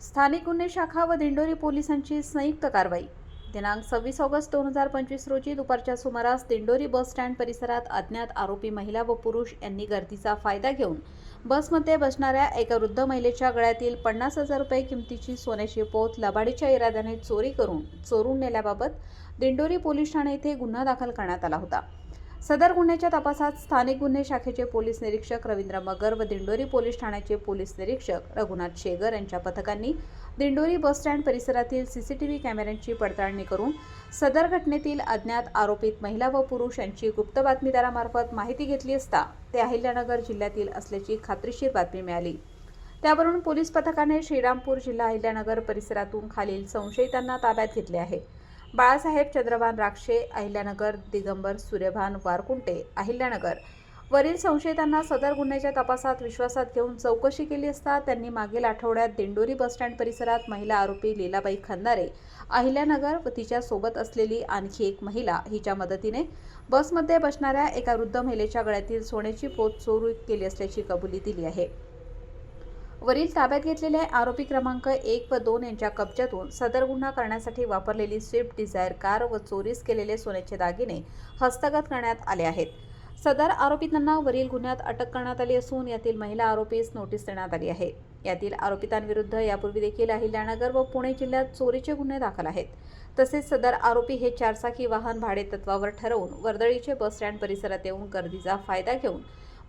स्थानिक गुन्हे शाखा व दिंडोरी पोलिसांची संयुक्त कारवाई. दिनांक सव्वीस ऑगस्ट दोन हजार पंचवीस रोजी दुपारच्या सुमारास दिंडोरी बस स्टँड परिसरात अज्ञात आरोपी महिला व पुरुष यांनी गर्दीचा फायदा घेऊन बसमध्ये बसणाऱ्या एका वृद्ध महिलेच्या गळ्यातील पन्नास हजार रुपये किमतीची सोन्याची पोत लबाडीच्या इराद्याने चोरी करून चोरून नेल्याबाबत दिंडोरी पोलीस ठाणे येथे गुन्हा दाखल करण्यात आला होता. सदर गुन्ह्याच्या तपासात स्थानिक गुन्हे शाखेचे पोलीस निरीक्षक रवींद्र मगर व दिंडोरी पोलीस ठाण्याचे पोलीस निरीक्षक रघुनाथ शेगर यांच्या पथकांनी दिंडोरी बस स्टँड परिसरातील सीसीटीव्ही कॅमेऱ्यांची पडताळणी करून सदर घटनेतील अज्ञात आरोपित महिला व पुरुष यांची गुप्त बातमीदारामार्फत माहिती घेतली असता ते अहिल्यानगर जिल्ह्यातील असल्याची खात्रीशीर बातमी मिळाली. त्यावरून पोलीस पथकाने श्रीरामपूर जिल्हा अहिल्यानगर परिसरातून खालील संशयितांना ताब्यात घेतले आहे. बाळासाहेब चंद्रभान राक्षे अहिल्यानगर दिगंबर सूर्यभान वारकुंटे अहिल्यानगर. वरील संशयितांना सदर गुन्ह्याच्या तपासात विश्वासात घेऊन चौकशी केली असता त्यांनी मागील आठवड्यात दिंडोरी बसस्टँड परिसरात महिला आरोपी लीलाबाई खंदारे अहिल्यानगर व तिच्या सोबत असलेली आणखी एक महिला हिच्या मदतीने बसमध्ये बसणाऱ्या एका वृद्ध महिलेच्या गळ्यातील सोन्याची पोत चोरू केली असल्याची कबुली दिली आहे. वरील ताब्यात घेतलेले आरोपी क्रमांक एक व दोन यांच्या कब्जातून सदर गुन्हा करण्यासाठी वापरलेली स्विफ्ट डिझायर कार व चोरीस केलेले सोन्याचे दागिने हस्तगत करण्यात आले आहेत. सदर आरोपितांना वरील गुन्ह्यात अटक करण्यात आली असून यातील महिला आरोपीस नोटीस देण्यात आली आहे. यातील आरोपितांविरुद्ध यापूर्वी देखील अहिल्यानगर व पुणे जिल्ह्यात चोरीचे गुन्हे दाखल आहेत. तसेच सदर आरोपी हे चारचाकी वाहन भाडे तत्वावर ठरवून वर्दळीचे बस स्टँड परिसरात येऊन गर्दीचा फायदा घेऊन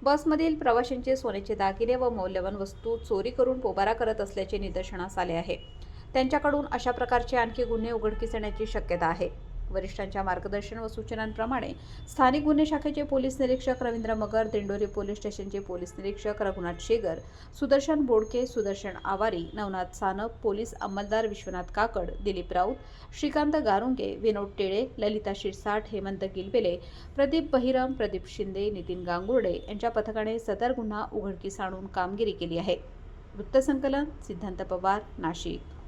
बसमधील प्रवाशांचे सोन्याचे दागिने व मौल्यवान वस्तू चोरी करून पोबारा करत असल्याचे निदर्शनास आले आहे. त्यांच्याकडून अशा प्रकारचे आणखी गुन्हे उघडकीस येण्याची शक्यता आहे. वरिष्ठांच्या मार्गदर्शन व सूचनांप्रमाणे स्थानिक गुन्हे शाखेचे पोलीस निरीक्षक रवींद्र मगर दिंडोरी पोलीस स्टेशनचे पोलीस निरीक्षक रघुनाथ शेगर सुदर्शन बोडके सुदर्शन आवारी नवनाथ सानप पोलीस अंमलदार विश्वनाथ काकड दिलीप राऊत श्रीकांत गारुंगे विनोद टेळे ललिता शिरसाट हेमंत गिलबेले प्रदीप बहिरम प्रदीप शिंदे नितीन गांगुर्डे यांच्या पथकाने सदर गुन्हा उघडकीस आणून कामगिरी केली आहे. वृत्तसंकलन सिद्धांत पवार नाशिक.